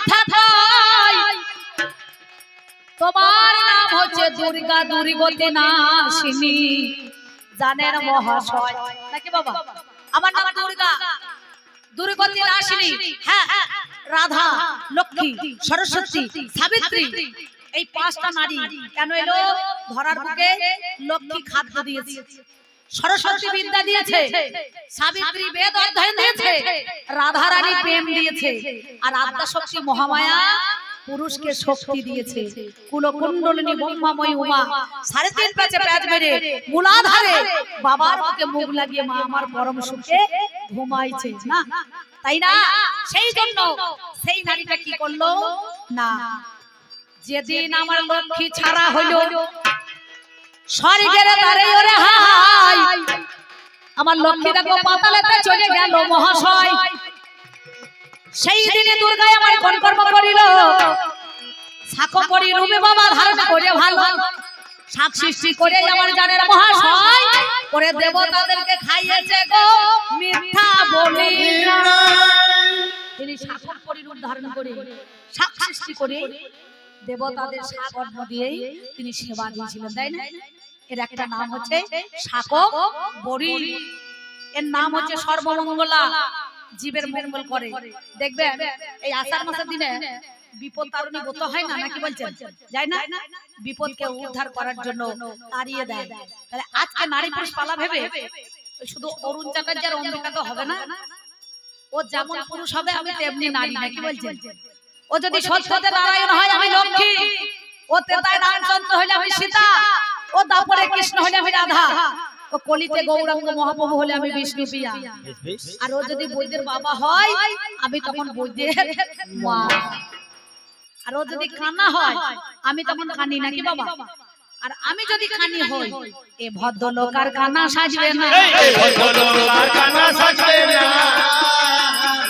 মাথা খাই। তোমার নাম হচ্ছে দুর্গা দুর্গতি নাশিনী। জানেন মহাশয়। নাকি বাবা? আমার নাম দুর্গা। দুর্গতি নাশিনী। হ্যাঁ। রাধা, লক্ষ্মী, সরস্বতী, সাবিত্রী। এই পাঁচটা নারী কেন এলো? ধরার বুকে লক্ষ্মী খাদ্য দিয়েছে। সরস্বতী বিদ্যা দিয়েছে, সাবিত্রী বেদ অধ্যয়ন দিয়েছে রাধা রানী প্রেম দিয়েছে, আর আদ্যা শক্তি মহামায়া পুরুষকে শক্তি দিয়েছে। কুলকুণ্ডলিনী ব্রহ্মাময়ী উমা, সাড়ে তিন প্যাচে প্যাচ মেরে মূলাধারে বাবার মুখে মুখ লাগিয়ে মা আমার পরম সুখে ঘুমাইছে, না? তাই না? সেই জন্য সেই নারীটা কি করল? না। যেদিন আমার লক্ষ্মী ছাড়া হইল স্বর্গের দ্বারে ওরে হাই আমার লক্ষ্মী দেখো পাতালেতে চলে গেল মহাশয়। সেই দিনে দুর্গায় আমার কোন কর্ম করিল। সাকো করি রূপে বাবা ধারণ করে ভালো। শাক সৃষ্টি করে আমার জানের মহাশয়। করে দেবতাদেরকে খাইয়েছে গো মিথ্যা বলি তিনি শাকর পরি রূপ ধারণ করে। শাক সৃষ্টি করে। দেবতাদের অন্ন দিয়েই তিনি সেবা দিয়েছিলেন তাই না? এর একটা নাম হচ্ছে শাকক বড়ি। এর নাম হচ্ছে সর্বমঙ্গলা। জীবের মঙ্গল করে। দেখবেন এই আষাঢ় মাসের দিনে বিপদ তারণী গত হয় না নাকি বলছেন? যাই না? বিপদকে উদ্ধার করার জন্য তাড়িয়ে দেয়। তাহলে আজকে নারী পুরুষ পালা ভেবে শুধু অরুণ চাটার্যার অম্বিকা তো হবে না। ও যেমন পুরুষ হবে আমি তেমনি নারী নাকি বলছেন? ও যদি সত্যতে নারায়ণ হয় আমি লক্ষ্মী। ও তেতায় রামচন্দ্র হইলে আমি সীতা। ও দাপরে কৃষ্ণ হইলে আমি রাধা। ও কলিতে গৌরাঙ্গ মহাপ্রভু হলে আমি বিষ্ণু প্রিয়া। আর ও যদি বৈদ্যের বাবা হয় আমি তখন বৈদ্যের মা। আর ও যদি কানা হয় আমি তখন কানি নাকি বাবা। আর আমি যদি কানি হই এ ভদ্রলোক আর কানা সাজবে না। আমি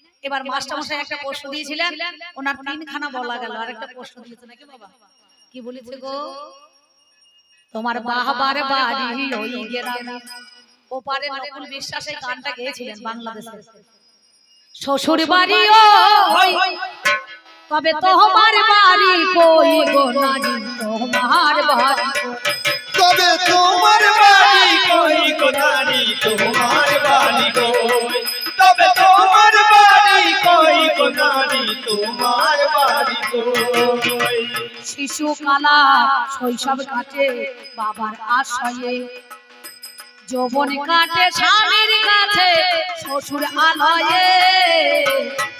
এবার মাস্টার মশাই একটা প্রশ্ন দিয়েছিলেন ওনার তিনখানা বলা গেল। আর একটা প্রশ্ন দিয়েছে নাকি বাবা কি বলেছে গো? তোমার বাহাবার বাড়ি ওই গ্রামে ওপারে নকুল বিশ্বাস এই গানটা গেয়েছিলেন বাংলাদেশে। শ্বশুর বাড়ি ওই তবে তোমার বাড়ি কই গো নারী তোমার বাড়ি তবে তোমার বাড়ি কই গো নারী তোমার বাড়ি কই নারী তোমার বাড়ি কই শিশু কালা শৈশব কাটে বাবার আশয়ে যৌবন কাটে স্বামীর কাছে শ্বশুর আলয়ে।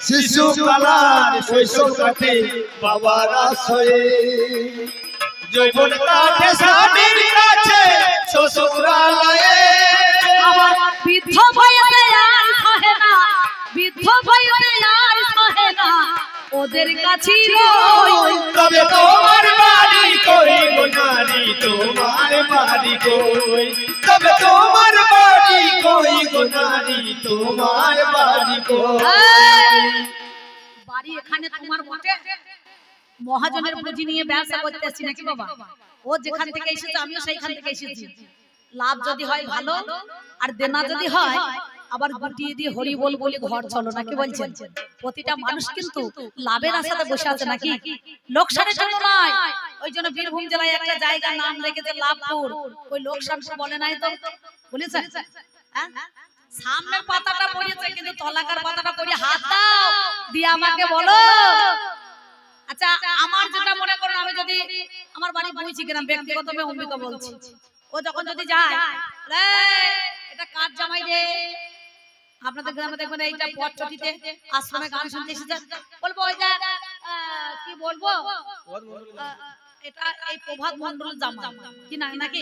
শিশু কালার শৈশব কাটে বাবার আশ্রয়ে। যৌবন কাটে স্বামীর কাছে শ্বশুরালয়ে আমার বৃদ্ধ বয়সে আর বৃদ্ধ আর সহে না। ওদের কাছে রই তবে তোমার বাড়ি কই গো নারী? তোমার বাড়ি কই? তবে তোমার বাড়ি কই গো নারী? তোমার বাড়ি কই? বাড়ি এখানে তোমার মহাজনের পুঁজি নিয়ে ব্যবসা করতে আসছি নাকি বাবা? ও যেখান থেকে এসেছে আমিও সেইখান থেকে এসেছি। লাভ যদি হয় ভালো আর দেনা যদি হয় আবার গুটিয়ে দিয়ে হরি বল বলে ঘর চলো নাকি বলছেন? প্রতিটা মানুষ কিন্তু লাভের আশাতে বসে আছে নাকি? লোকসানের জন্য নয়। ওই জন্য বীরভূম জেলায় একটা জায়গা নাম রেখেছে লাভপুর। ওই লোকসানপুর বলে নাই তো? বলেছেন হ্যাঁ? সামনের পাতাটা পড়েছে কিন্তু তলাকার পাতাটা পড়ে হাত দাও দিয়ে আমাকে বলো। আচ্ছা আমার যেটা মনে করুন আমি যদি আমার বাড়ি বইছি কিনা ব্যক্তিগত অম্বিকা বলছি। ও যখন যদি যায় এটা কার জামাই রে! আপনাদের গ্রামে দেখবেন এইটা পটচটিতে আশ্রমে গান শুনতে এসেছে। বলব ওইটা আহ, কি বলব? এটা এই প্রভাত মন্ডল জামা কি না নাকি?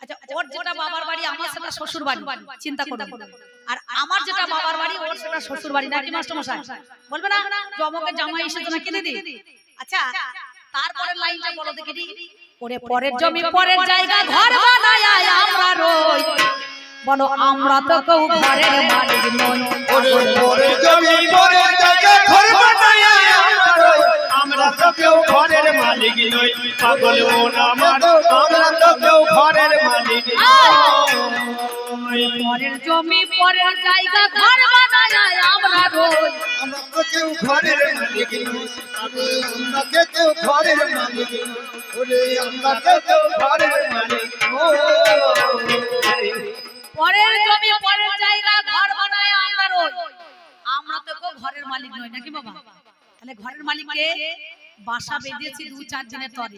আচ্ছা ওর যেটা বাবার বাড়ি আমার সেটা শ্বশুর বাড়ি। চিন্তা করুন। আর আমার যেটা বাবার বাড়ি ওর সেটা শ্বশুর বাড়ি। নাকি মাস্টার মশাই। বলবে না? জমকে জামাই এসেছে নাকি দিদি? আচ্ছা তারপরে লাইনটা বলো দেখি। দেখি। ওরে পরের জমি পরের জায়গা ঘর বানায় আমরা রই বলো আমরা তো কেউ ঘরের মালিক নই। ওরে ওরে জমি পরে জায়গা ঘর বানায় আমরা তো কেউ ঘরের মালিক নই। পাগল মন আমার আমরা তো কেউ ঘরের মালিক নই। পরের জমি পরের জায়গা ঘর বানায় আমরা রই। আমরা তো কেউ ঘরের মালিক নই। আমরা কেউ ঘরের মালিক নই। ওরে আমরা কেউ ঘরের মালিক নই। ঘরের মালিককে বাসা বেঁধেছি দু চার দিনের তরে।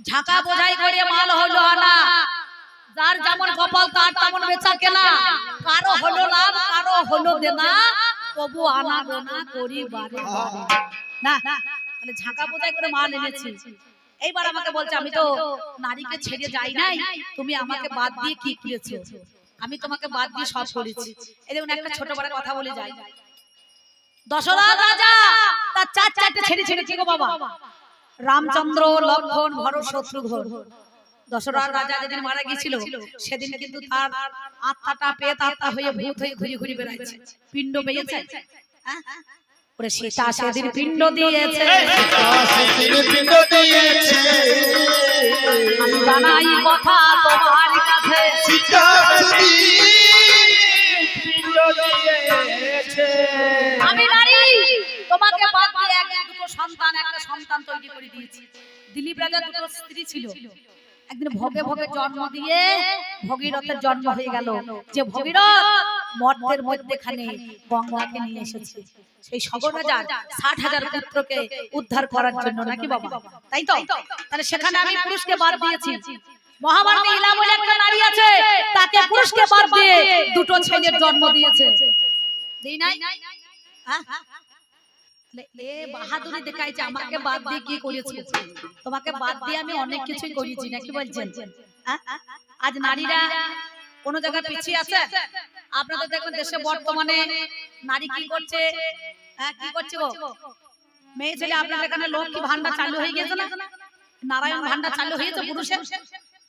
ঝাঁকা বোঝাই করে মাল হলো আনা। যার যেমন কপাল তার তেমন বেচা কেনা। কারও হলো লাভ কারও হলো দেনা। তবু আনা গোনা করি বারে। বারে। না তাহলে ঝাঁকা বোঝাই করে মাল এনেছি। এইবার আমাকে বলছে আমি তো নারীকে ছেড়ে যাই নাই। তুমি আমাকে বাদ দিয়ে কি করেছ? আমি তোমাকে বাদ দিয়ে সব করেছি। এই দেখুন একটা ছোট বড় কথা বলে যাই। দশরথ রাজা তার চার চারটে ছেড়ে ছেড়েছে গো বাবা রামচন্দ্র লক্ষণ ভরত শত্রুঘ্ন দশরথ রাজা যেদিন মারা গিয়েছিল সেদিন কিন্তু তার আত্মাটা পেত আত্মা হয়ে ভূত হয়ে ঘুরে ঘুরে বেড়াচ্ছে পিণ্ড পেয়েছে হ্যাঁ? ওরে সীতা সেদিন পিণ্ড দিয়েছে পিণ্ড দিয়েছে আমি জানাই কথা তোমার কাছে সীতা পিণ্ড দিয়েছে আমি নারী। তোমাকে বাদ দিয়ে একদিন দুটো সন্তান, একটা সন্তান তৈরি করে দিয়েছি। দিলীপ রাজা দুটো স্ত্রী ছিল। একদিন ভোগে ভোগে জন্ম দিয়ে ভগীরথের জন্ম হয়ে গেল। যে ভগীরথ মর্তের মধ্যেখানে গঙ্গাকে নিয়ে এসেছে। সেই ষাট হাজার পুত্রকে উদ্ধার করার জন্য নাকি বাবা? তাই তো? তাহলে সেখানে আমি পুরুষকে বাদ দিয়েছি। মহাভারতে ইলা বলে একটা নারী আছে, তাকে পুরুষকে বাদ দিয়ে দুটো ছেলের জন্ম দিয়েছে। দেই নাই হ্যাঁ? এ বাহাদুরি দেখাইছে আমাকে বাদ দিয়ে কি করেছে? তোমাকে বাদ দিয়ে আমি অনেক কিছুই করেছি নাকি বলছেন? হ্যাঁ? আজ নারীরা কোন জায়গায় পিছিয়ে আছে? দেখবেন দেশে বর্তমানে নারী কি করছে? হ্যাঁ কি করছে গো মেয়ে ছেলে আপনাদের এখানে লক্ষ্মী ভান্ডার চালু হয়ে গেছে না? নারায়ণ ভান্ডার চালু হয়েছে পুরুষের?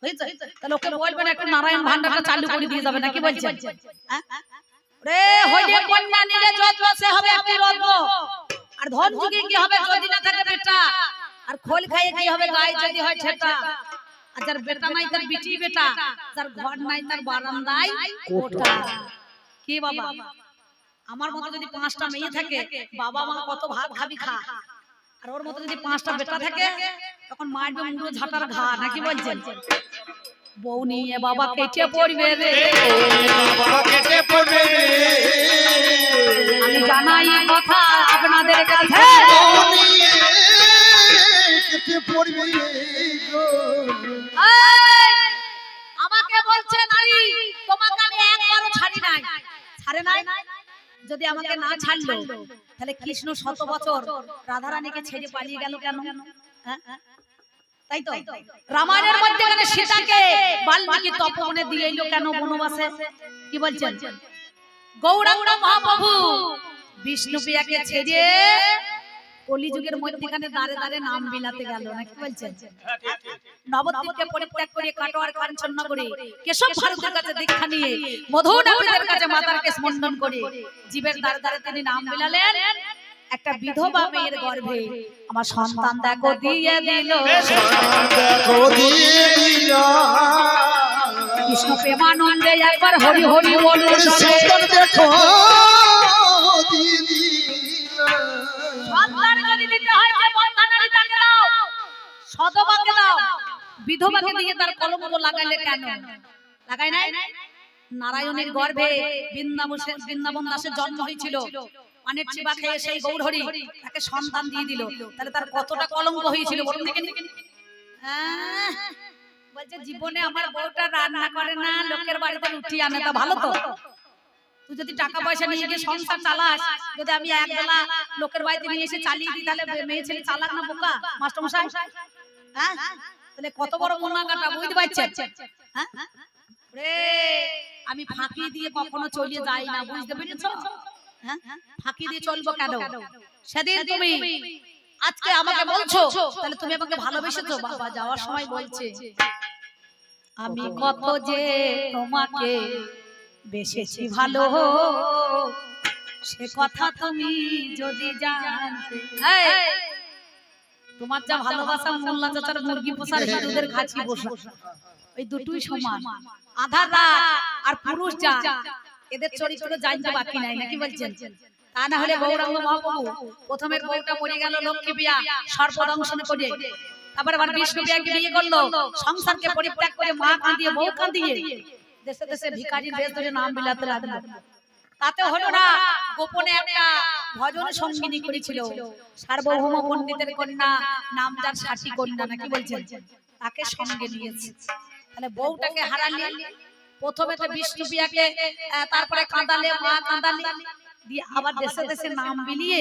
হয়েছে? তাহলে ওকে বলবেন একটু নারায়ণ ভান্ডারটা চালু করে দিয়ে যাবে নাকি বলছেন? হ্যাঁ? রে হইলে কন্যা নিলে যত সে হবে একটি রত্ন আর ধন যুগে কি হবে যদি না থাকে বেটা? আর খোল খাইয়ে কি হবে গায়ে যদি হয় ছেটা আর যার বেটা নাই তার বিটি বেটা যার ঘর নাই তার বারান্দায় কোটা। কি বাবা? আমার মতো যদি পাঁচটা মেয়ে থাকে বাবা মা কত ভাব ভাবি খা আর ওর মতো যদি পাঁচটা বেটা থাকে তখন মারবে মুড়ো ঝাঁটার ঘা নাকি বলছেন? বউ নিয়ে বাবা কেটে পড়বে রে বাবা কেটে পড়বে রে। আমি জানাই কথা আপনাদের কাছে। কেটে পড়বে গো আমাকে বলছে নারী তোমাকে আমি একবারও ছাড়ি নাই। ছাড়ে নাই? যদি আমাকে না ছাড়লো তাহলে কৃষ্ণ শত বছর রাধারানীকে ছেড়ে পালিয়ে গেল কেন? হ্যাঁ? তাই তো? রামায়ণের মধ্যে মানে সীতাকে বাল্মীকি তপবনে দিয়ে এলো কেন বনবাসে? কি বলছেন? গৌরাঙ্গ মহাপ্রভু বিষ্ণু প্রিয়াকে ছেড়ে কলিযুগের মধ্যখানে দাঁড়ে দাঁড়ে নাম বিলাতে গেল নাকি বলছেন? নবদ্বীপকে পরিত্যাগ করে কাটোয়ার কাঞ্চন নগরে কেশব ভারতের কাছে দীক্ষা নিয়ে মধুনাথের কাছে মাতার কেশ মন্ডন করে। জীবের দ্বারে দ্বারে তিনি নাম বিলালেন। একটা বিধবা মেয়ের গর্ভে আমার সন্তান দেখো দিয়ে দিল। দেখো দিয়ে দিল। কৃষ্ণ প্রেমানন্দে একবার হরি হরি বলুন দেখো সন্তান যদি দিতে হয় যে বন্ধানারী তাকে দাও। সদবাকে দাও। বিধবাকে দিয়ে তার কলঙ্ক লাগাইলে কেন? লাগাই নাই? নারায়ণের গর্ভে বৃন্দাবন বৃন্দাবন দাসের জন্ম হয়েছিল। পানের চিবা খেয়ে সেই গৌরহরি তাকে সন্তান দিয়ে দিল তাহলে তার কতটা কলঙ্ক হয়েছিল বলুন দেখে হ্যাঁ, বলছে জীবনে আমার বউটা রান্না করে না লোকের বাড়িতে রুটি আনে তা ভালো তো তুই যদি টাকা পয়সা নিয়ে গিয়ে সংসার চালাস যদি আমি একবেলা লোকের বাড়িতে নিয়ে এসে চালিয়ে দিই তাহলে মেয়ে ছেলে চালাক না বোকা মাস্টার মশাই হ্যাঁ তাহলে কত বড় মোনাগাটা বুঝতে পারছেন হ্যাঁ রে আমি ফাঁকি দিয়ে কখনো চলিয়ে যাই না বুঝতে পেরেছ হ্যাঁ ফাঁকি দিয়ে চলবো কেন? সেদিন তুমি আজকে আমাকে বলছো তাহলে তুমি আমাকে ভালোবেসেছো? বাবা যাওয়ার সময় বলছে। আমি কত যে তোমাকে বেসেছি ভালো। সে কথা তুমি যদি জানতে তোমার যা ভালোবাসা মোল্লা চাচার মুরগি পোষার হিন্দুদের খাঁচি বসা ওই দুটোই সমান। আধা রাত আর পুরুষ যা। এদের চরিত্র জানতে বাকি নাই নাকি বলছেন? তা না হলে গৌরাঙ্গ মহাপ্রভু প্রথমের বউটা মরে গেল লক্ষ্মী বিয়া সর্বদংশন করে তারপর আবার বিষ্ণু বিয়াকে বিয়ে করল সংসারকে পরিত্যাগ করে মা কাঁদিয়ে বউ কাঁদিয়ে দেশে দেশে ভিখারির বেশ ধরে নাম বিলাতে লাগল। তাতে হলো না গোপনে একটা ভজন সঙ্গিনী করেছিল। সার্বভৌম পণ্ডিতের কন্যা নাম যার সাথী কন্যা নাকি বলছেন? তাকে সঙ্গে নিয়েছে। তাহলে বউটাকে হারালি প্রথমে তো বিষ্ণু বিয়াকে তারপরে কাঁদালে মা কাঁদালে দিয়ে আবার দেশে দেশে নাম বিলিয়ে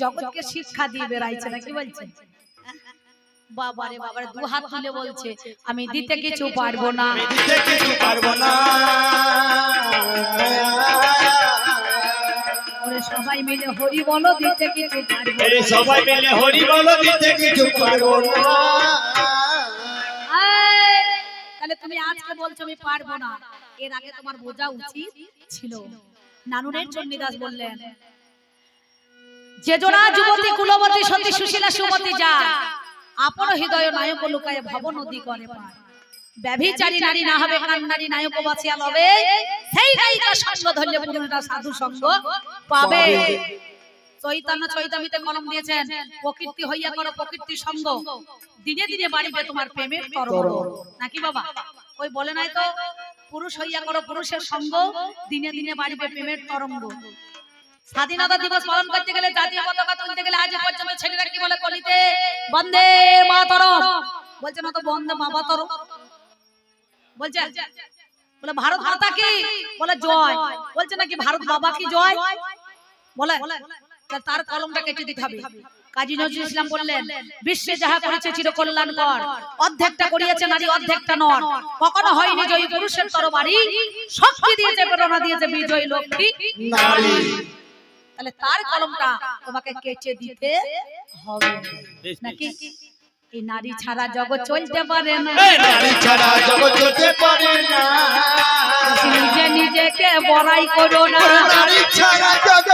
জগৎকে শিক্ষা দিয়ে বেড়াইছে নাকি বলছেন বাবারে বাবারে দু হাত তুলে বলছে আমি দিতে কিছু পারব না। দিতে কিছু পারব না। সবাই মিলে হরি বলো দিতে কিছু পারব সবাই মিলে হরি বলো দিতে কিছু পারব না। তাহলে তুমি আজকে বলছো আমি পারব না। এর আগে তোমার বোঝা উচিত ছিল। নানুরের চন্ডীদাস বললেন যে জোড়া যুবতী কুলবতী সতী সুশীলা সুমতি যা, আপন হৃদয় নায়ক লুকায় ভব নদী করে পার ব্যভিচারী নারী না হবে কান্নারী নায়ক বাঁচিয়া লবে। সেই নায়িকা সঙ্গ ধরলে পুরুষরা সাধু সঙ্গ পাবে। চৈতন্য চৈতামিতে কলম দিয়েছেন, প্রকৃতি হইয়া করো প্রকৃতি সঙ্গ। দিনে দিনে বাড়িবে তোমার প্রেমের তরঙ্গ। নাকি বাবা? ওই বলে নাই তো? পুরুষ হইয়া করো পুরুষের সঙ্গ দিনে দিনে বাড়িবে প্রেমের তরঙ্গ। স্বাধীনতা দিবস পালন করতে গেলে জাতীয় পতাকা তুলতে গেলে আজ পর্যন্ত ছেলেরা কি বলে কলিতে? বন্দে মাতরম। বলছে না তো বন্দে মাতরম। বলছে বলে ভারত মাতা কি? বলে জয়। বলছে নাকি ভারত বাবা কি জয়? বলে তার কলমটা কেটে দিতে হবে। কাজী নজরুল ইসলাম বললেন বিশ্বে যাহা করেছে চির কল্যাণকর অর্ধেকটা করিয়েছে নারী অর্ধেকটা নর। কখনো হয়নি জয়ী পুরুষের তরবারি শক্তি দিয়েছে প্রেরণা দিয়েছে বিজয়ী লক্ষ্মী নারী। তাহলে তার কলমটা তোমাকে কেটে দিতে হবে। নাকি? এই নারী ছাড়া জগৎ চলতে পারে না। এই নারী ছাড়া জগৎ চলতে পারে না। নিজে নিজেকে বড়াই করো না। নারী ছাড়া জগৎ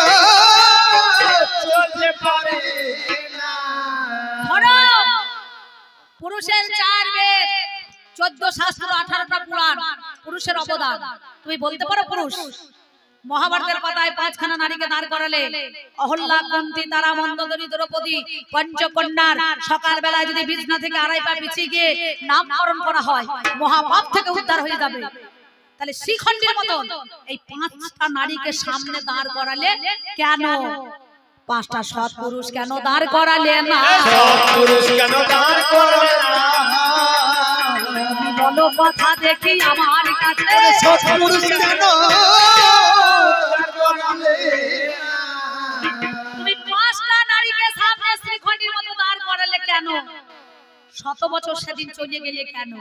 চলতে নারীকে দাঁড় করালে তারা দ্রৌপদী যদি বিছনা থেকে আড়াই পা পিছিয়ে গিয়ে নামকরণ করা হয়, মহাপাপ থেকে উদ্ধার হয়ে যাবে। তাহলে শ্রীখণ্ডের মতন এই পাঁচটা নারীকে সামনে দাঁড় করালে কেন? পাঁচটা সৎ পুরুষ কেন দাঁড় করালে না? পুরুষ কেন দাঁড় করো না? বলো কথা দেখি আমার কাছে। সব পুরুষ কেন করালে? তুমি পাঁচটা নারীকে সামনে শ্রীখণ্ডের মতো দাঁড় করালে কেন? শত বছর সেদিন চলে গেলে কেন?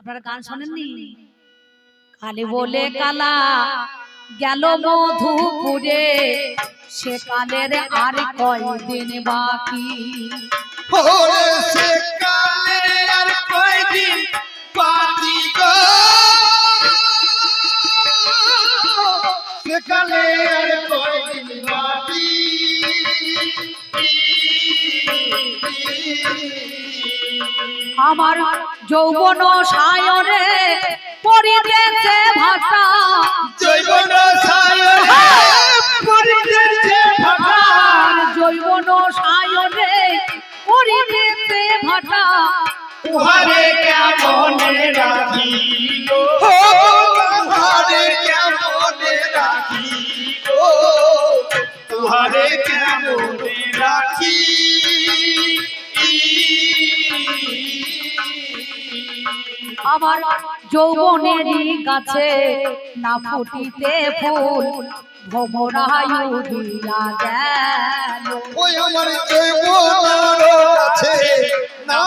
আপনারা গান শোনেননি? কালে বলে কালা গেল মধুপুরে। সে কালের আর কয়দিন বাকি? ওরে সে কালে আর কয়দিন বাকি গো? সে কালে আর কয়দিন বাকি? আমার যৌবন সায়রে পরিতেছে ভাটা জৈবন সায়রে পরিতেছে ভাটা আর জৈবন সায়রে পরিতেছে উহারে কেমনে রাখি গো উহারে কেমনে রাখি গো উহারে কেমনে আমার যৌবনেরই গাছে না ফুটিতে ফুল ভোমরায়ু দিয়া গেল। ওই আমার জৈবনার আছে না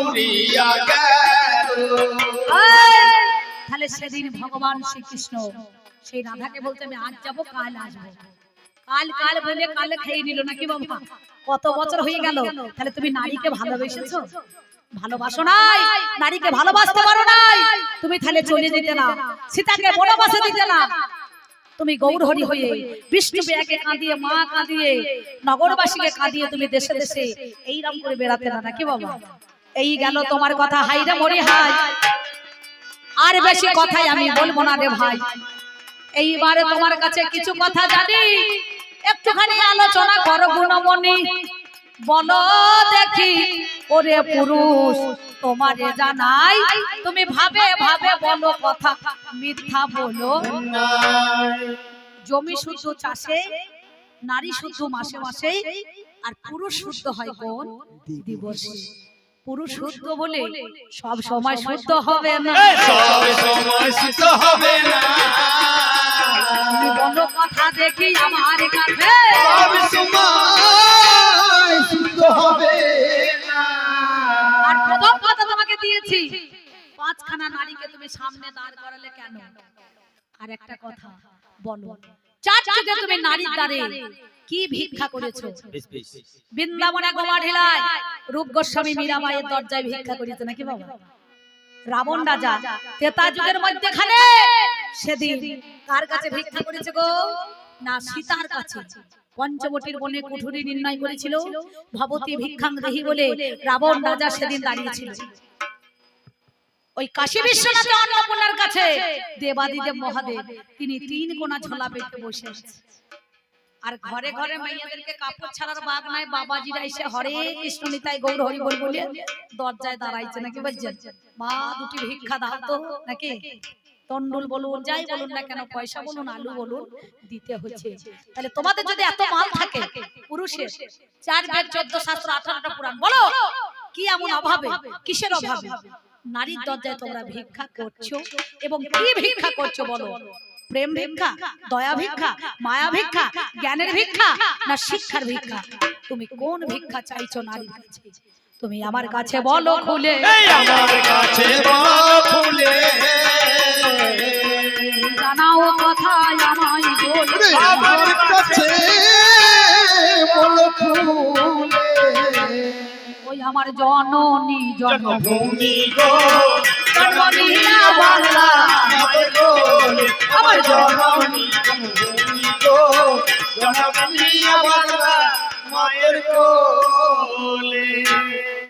উড়িয়া গেল। তাহলে সেদিন ভগবান শ্রীকৃষ্ণ সেই রাধাকে বলতে আমি আজ যাব কাল আসব। কাল কাল বলে কালে খেয়ে নিল নাকি বাবা? কত বছর হয়ে গেল? তাহলে তুমি নারীকে ভালোবেসেছো? ভালোবাসো নাই? নারীকে ভালোবাসতে পারো নাই? তুমি তাহলে চলে যেতে না। সীতাকে বনবাসে দিতে না। তুমি গৌরহরি হয়ে বিষ্ণু বেয়াকে কাঁদিয়ে মা কাঁদিয়ে নগরবাসীকে কাঁদিয়ে তুমি দেশে দেশে এইরকম করে বেড়াতে না নাকি বাবা? এই গেল তোমার কথা। হাই রে মরি হাই আর বেশি কথাই আমি বলব না রে ভাই। এইবারে তোমার কাছে কিছু কথা জানি। একটুখানি আলোচনা করো গুণমণি। বলো দেখি, ওরে পুরুষ, তোমারে জানাই। তুমি ভাবে ভাবে বলো কথা, মিথ্যা বলো। জমি শুদ্ধ চাষে, নারী শুদ্ধ মাসে মাসে, আর পুরুষ শুদ্ধ হয় কোন? দিবসে। পুরুষ শুদ্ধ বলে সব সময় শুদ্ধ হবে না। সব সময় সুস্থ হবে না। বলো কথা দেখি আমার কাছে। সব সময় সুস্থ হবে না। আর প্রথম কথা তোমাকে দিয়েছি পাঁচখানা নারীকে তুমি সামনে দাঁড় করালে কেন? আর একটা কথা বলো চার যুগে তুমি নারীর দ্বারে কি ভিক্ষা করেছ? বৃন্দাবনে গোমা ঢিলায় রূপ গোস্বামী মীরাবাইয়ের দরজায় ভিক্ষা করেছে নাকি বাবা? রাবণ রাজা তেতা যুগের মধ্যেখানে সেদিন কার কাছে ভিক্ষা করেছে গো? না সীতার কাছে। পঞ্চবটির বনে কুঠুরি নির্ণয় করেছিল। ভবতী ভিক্ষাং দেহি বলে রাবণ রাজা সেদিন দাঁড়িয়েছিল। ওই কাশী বিশ্বনাথ অন্নপূর্ণার কাছে দেবাদিদেব মহাদেব তিনি তিন কোনা ঝোলা পেতে বসে আছে। আর ঘরে ঘরে মেয়েদেরকে কাপড় ছাড়ার বাগ নাই বাবাজিরা এসে হরে কৃষ্ণ নিতাই গৌর হরি বল বলে দরজায় দাঁড়াইছে নাকি বলছেন মা দুটি ভিক্ষা দাও তো নাকি? তন্ডুল বলুন যাই বলুন না কেন পয়সা বলুন আলু বলুন দিতে হচ্ছে। তাহলে তোমাদের যদি এত মাল থাকে পুরুষের চার বেদ চোদ্দ শাস্ত্র আঠারোটা পুরাণ বলো কি এমন অভাবে কিসের অভাবে? নারীর দরজায় তোমরা ভিক্ষা করছ এবং কি ভিক্ষা করছ বলো? প্রেম ভিক্ষা দয়া ভিক্ষা মায়া ভিক্ষা জ্ঞানের ভিক্ষা না শিক্ষার ভিক্ষা? তুমি কোন ভিক্ষা চাইছো নারীর কাছে? তুমি আমার কাছে বলো খুলে। আমার কাছে বলো খুলে জানাও কথা আমায় বলো। আমার কাছে বলো ওই আমার জননী জন জন্মভূমি গো। জন্মনী বাংলা আমার জননী জন্মভূমি গো। বাংলা মায়ের কোলে।